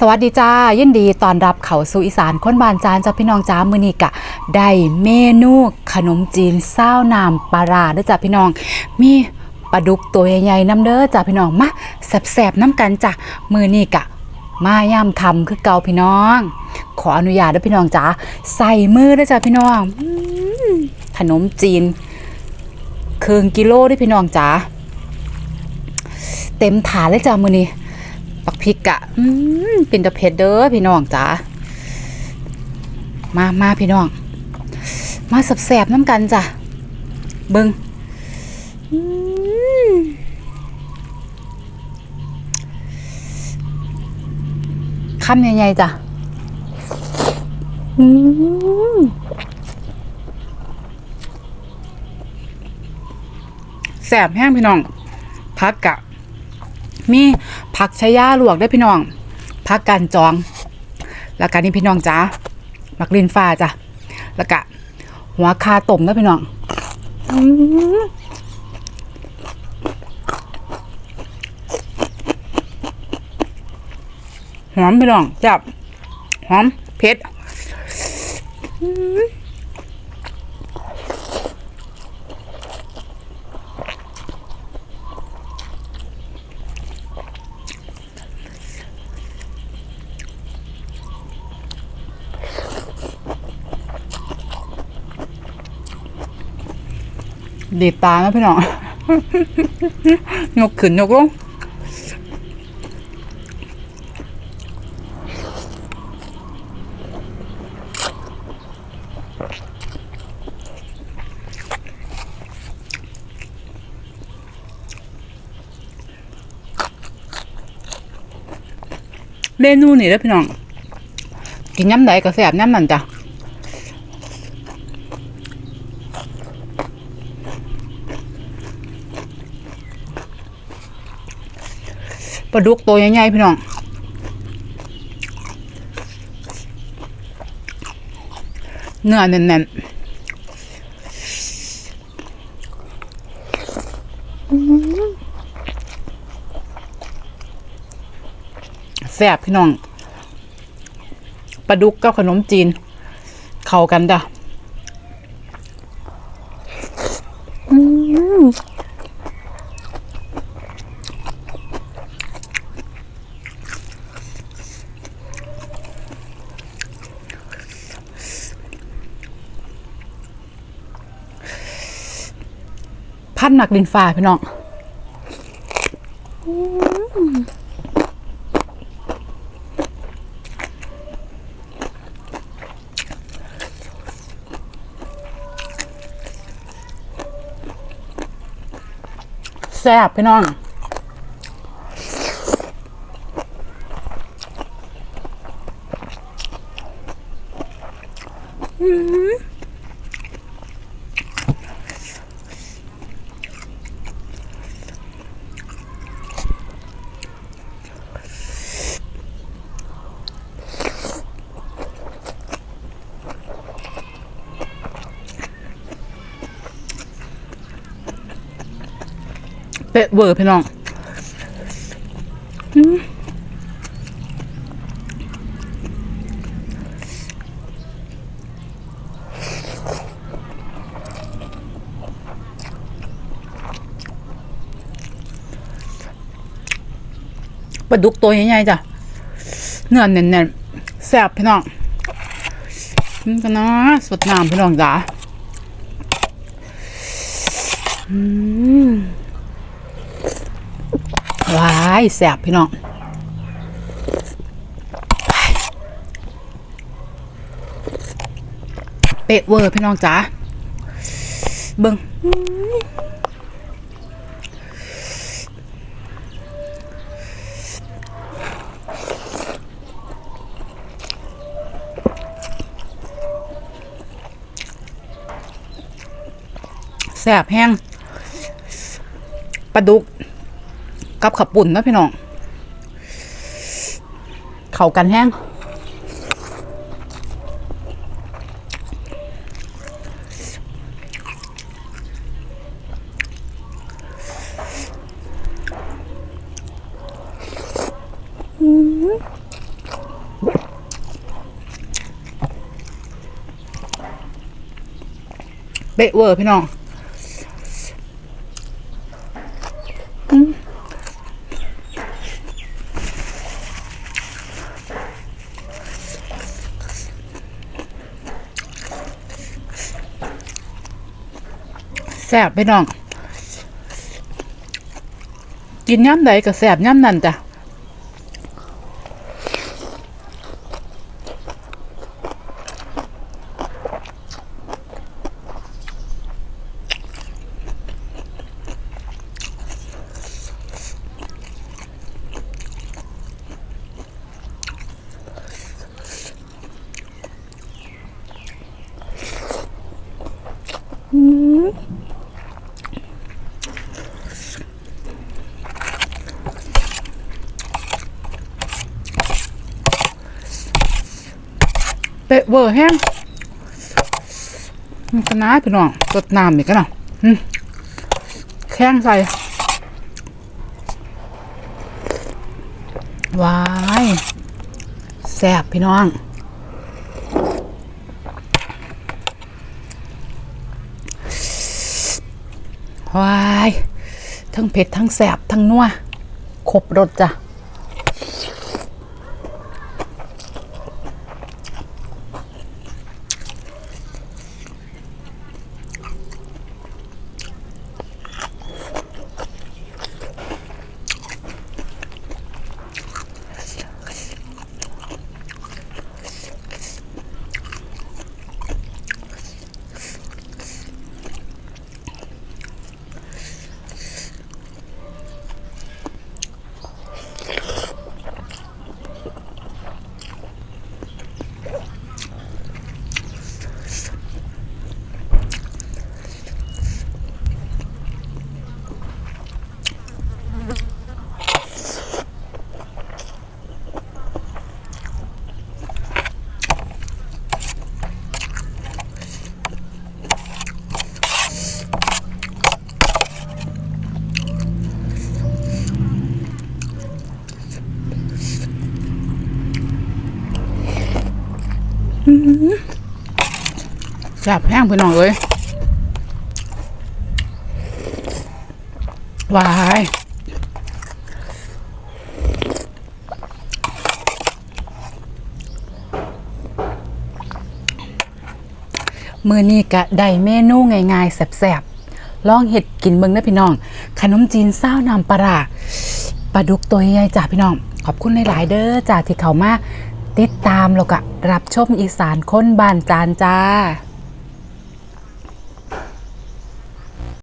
สวัสดีจ้ายินดีตอนรับเขาสู่อีสานคนบานจานจ้าพี่น้องจ้ามือนีกะ ได้เมนูขนมจีนเศร้าน้ำปลาร้าด้อจ้าพี่น้อง มีปลาดุกตัวใหญ่ๆน้ำเด้อจ้าพี่น้องมาแสบๆน้ำกันจ้ะมือนีกะ มาย่ำคำคือเกาพี่น้อง ขออนุญาตด้อพี่น้องจ้าใส่มือด้อจ้าพี่น้องอขนมจีนครึ่งกิโลด้อพี่น้องจ้าเต็มถาดเลยจ้ามือนี้ ปักพริกอะอืมเป็นตะเพ็ดเด้อพี่น้องจ๋ามามาพี่น้อง มาสับแสบน้ำกันจ้ะเบิงอืมคำใหญ่ๆจ้ะอืมแสบแห้งพี่น้องพักกะ มี ผักชายาลวกได้วยพี่น้องผักกันจอง แล้วก็นี่พี่น้องจ้ามักลินฟ้าจ้ะแล้วก็หัวคาต้มด้วยพี่น้องหอมพี่น้องจับหอมเผ็ด ดีดตานะพี่น้องยกขึ้นยกลงเมนูนี่เด้อพี่น้อง กินย้ำใดก็แซ่บย้ำนั่นจ้ะ ปลาดุกตัวใหญ่ๆพี่น้องเนื้อแน่นๆแซ่บพี่น้องปลาดุกกับขนมจีน เข้ากันจ้ะ พันหนักดินฟ้าพี่น้องแซ่บพี่น้อง เป๊ะเวอร์พี่น้องปลาดุกตัวใหญ่ๆจ้ะ เนื้อแน่นๆแซ่บพี่น้องนี่กันนะสดน้ำพี่น้องจ้ะอืมายแสบพี่น้องเป๊ะเวอร์พี่น้องจ๋าเบิงแสบแห้งปลาดุก กับขับปุ่นนะพี่น้อง เข่ากันแห้งเบะเวอร์พี่น้อง แซ่บพี่น้อง กินย่ำใดก็แซ่บย่ำนั่นจ้ะเปะ เวอร์แห้งมันก็น้าพี่น้องตดน้ำอีกกันนะแข้งใส่วายแซ่บพี่น้อง วาย ทั้งเผ็ด ทั้งแสบทั้งนัวครบรสจ้ะ แซ่บแห้งพี่น้องเลยว้ายมือนี้ก็ได้เมนูง่ายๆแซ่บๆลองเห็ดกินเบิ่งนะพี่น้อง ขนมจีนเศร้าน้ำปลาปลาดุกตัวใหญ่จ้าพี่น้อง ขอบคุณหลายๆเด้อจ้าที่เขามาติดตามแล้วก็รับชมอีสานค้นบ้านจานจ้า